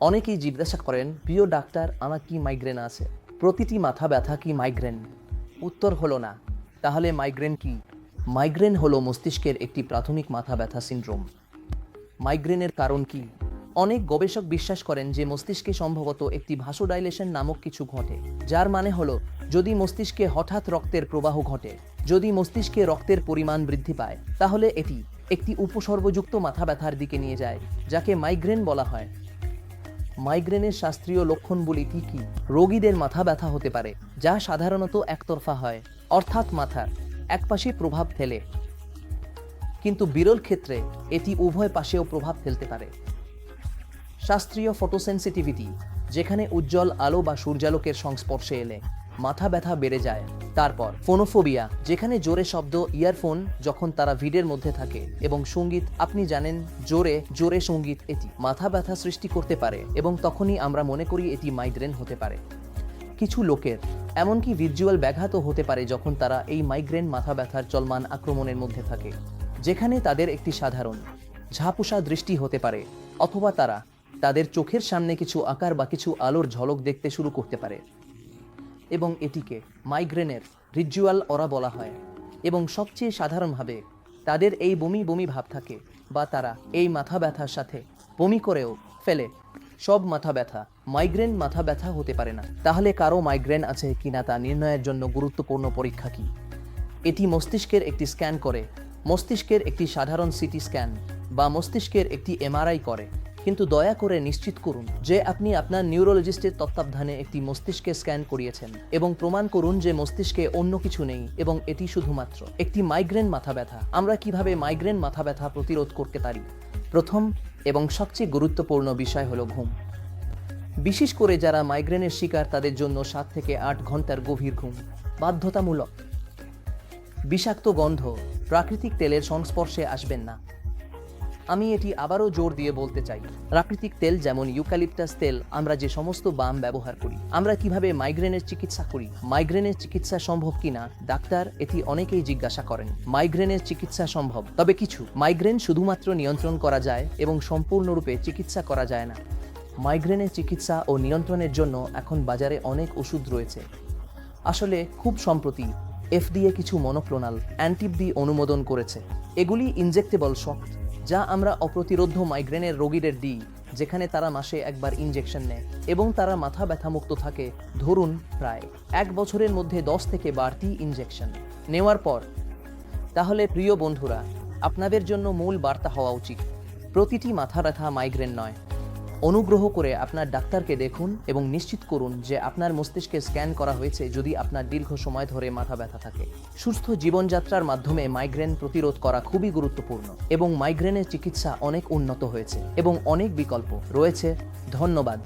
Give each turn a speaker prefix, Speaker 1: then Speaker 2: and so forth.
Speaker 1: অনেকেই জিজ্ঞাসা করেন, প্রিয় ডাক্তার, আমার কি মাইগ্রেন আছে? প্রতিটি মাথা ব্যথা কি মাইগ্রেন উত্তর হলো না। তাহলে মাইগ্রেন কি? মাইগ্রেন হলো মস্তিষ্কের একটি প্রাথমিক মাথা ব্যথা সিনড্রোম মাইগ্রেনের কারণ কি? অনেক গবেষক বিশ্বাস করেন যে মস্তিষ্কে সম্ভবত একটি ভাসোডাইলেশন নামক কিছু ঘটে, যার মানে হলো, যদি মস্তিষ্কে হঠাৎ রক্তের প্রবাহ ঘটে, যদি মস্তিষ্কে রক্তের পরিমাণ বৃদ্ধি পায়, তাহলে এটি একটি উপসর্গযুক্ত মাথা ব্যথার দিকে নিয়ে যায়, যাকে মাইগ্রেন বলা হয়। মাইগ্রেনের শাস্ত্রীয় লক্ষণগুলি কী কী? রোগীদের মাথা ব্যথা হতে পারে, যা সাধারণত একতরফা হয়, অর্থাৎ মাথার একপাশে প্রভাব ফেলে। কিন্তু বিরল ক্ষেত্রে এটি উভয় পাশেও প্রভাব ফেলতে পারে। শাস্ত্রীয় ফটোসেন্সিটিভিটি, যেখানে উজ্জ্বল আলো বা সূর্যালোকের সংস্পর্শে এলে। মাথা ব্যথা বেড়ে যায়। তারপর ফোনোফোবিয়া, যেখানে জোরে শব্দ, ইয়ারফোন যখন তারা ভিড়ের মধ্যে থাকে এবং সংগীত, আপনি জানেন, জোরে জোরে সংগীত এটি মাথা ব্যথা সৃষ্টি করতে পারে এবং তখনই আমরা মনে করি এটি মাইগ্রেন হতে পারে। কিছু লোকের, এমনকি ভিজুয়াল ব্যাঘাতও হতে পারে যখন তারা এই মাইগ্রেন মাথা ব্যথার চলমান আক্রমণের মধ্যে থাকে, যেখানে তাদের একটি সাধারণ ঝাপুসা দৃষ্টি হতে পারে, অথবা তারা তাদের চোখের সামনে কিছু আকার বা কিছু আলোর ঝলক দেখতে শুরু করতে পারে। এবং এটিকে মাইগ্রেনের রিজুয়াল অরা বলা হয় এবং সবচেয়ে সাধারণভাবে তাদের এই বমি বমি ভাব থাকে বা তারা এই মাথা ব্যথার সাথে বমি করেও ফেলে। সব মাথা ব্যথা মাইগ্রেন মাথা ব্যথা হতে পারে না। তাহলে কারও মাইগ্রেন আছে কিনা তা নির্ণয়ের জন্য গুরুত্বপূর্ণ পরীক্ষা কি? এটি মস্তিষ্কের একটি স্ক্যান করে। মস্তিষ্কের একটি সাধারণ সিটি স্ক্যান বা মস্তিষ্কের একটি এমআরআই করে। কিন্তু দয়া করে নিশ্চিত করুন যে আপনি আপনার নিউরোলজিস্টের তত্ত্বাবধানে একটি মস্তিষ্কে স্ক্যান করিয়েছেন এবং প্রমাণ করুন যে মস্তিষ্কে অন্য কিছু নেই এবং এটি শুধুমাত্র একটি মাইগ্রেন মাথা ব্যথা। আমরা কীভাবে মাইগ্রেন মাথা ব্যথা প্রতিরোধ করতে পারি? প্রথম এবং সবচেয়ে গুরুত্বপূর্ণ বিষয় হলো ঘুম। বিশেষ করে যারা মাইগ্রেনের শিকার, তাদের জন্য সাত থেকে আট ঘণ্টার গভীর ঘুম। বাধ্যতামূলক। বিষাক্ত গন্ধ। প্রাকৃতিক তেলের সংস্পর্শে আসবেন না। আমি এটি আবারও জোর দিয়ে বলতে চাই, প্রাকৃতিক তেল যেমন ইউক্যালিপটাস তেল, আমরা যে সমস্ত বাম ব্যবহার করি, আমরা কীভাবে মাইগ্রেনের চিকিৎসা করি, মাইগ্রেনের চিকিৎসা সম্ভব কিনা, ডাক্তার এটি অনেকেই জিজ্ঞাসা করেন, মাইগ্রেনের চিকিৎসা সম্ভব, তবে কিছু, মাইগ্রেন শুধুমাত্র নিয়ন্ত্রণ করা যায় এবং সম্পূর্ণরূপে চিকিৎসা করা যায় না। মাইগ্রেনের চিকিৎসা ও নিয়ন্ত্রণের জন্য এখন বাজারে অনেক ওষুধ রয়েছে। আসলে খুব সম্প্রতি, এফডিএ কিছু মনোক্লোনাল অ্যান্টিবডি অনুমোদন করেছে। এগুলি ইনজেক্টেবল শক্ত যা আমরা অপ্রতিরোধ মাইগ্রেনের রোগীদের দিই, যেখানে তারা মাসে একবার ইনজেকশন নেয় এবং তারা মাথা ব্যথামুক্ত থাকে, ধরুন প্রায় এক বছরের মধ্যে দশ থেকে বাড়তি ইনজেকশন নেওয়ার পর। তাহলে প্রিয় বন্ধুরা, আপনাদের জন্য মূল বার্তা হওয়া উচিত, প্রতিটি মাথা ব্যথা মাইগ্রেন নয়। অনুগ্রহ করে আপনার ডাক্তারকে দেখুন এবং নিশ্চিত করুন যে আপনার মস্তিষ্কে স্ক্যান করা হয়েছে যদি আপনার দীর্ঘ সময় ধরে মাথা ব্যথা থাকে। সুস্থ জীবনযাত্রার মাধ্যমে মাইগ্রেন প্রতিরোধ করা খুবই গুরুত্বপূর্ণ এবং মাইগ্রেনের চিকিৎসা অনেক উন্নত হয়েছে এবং অনেক বিকল্প রয়েছে। ধন্যবাদ।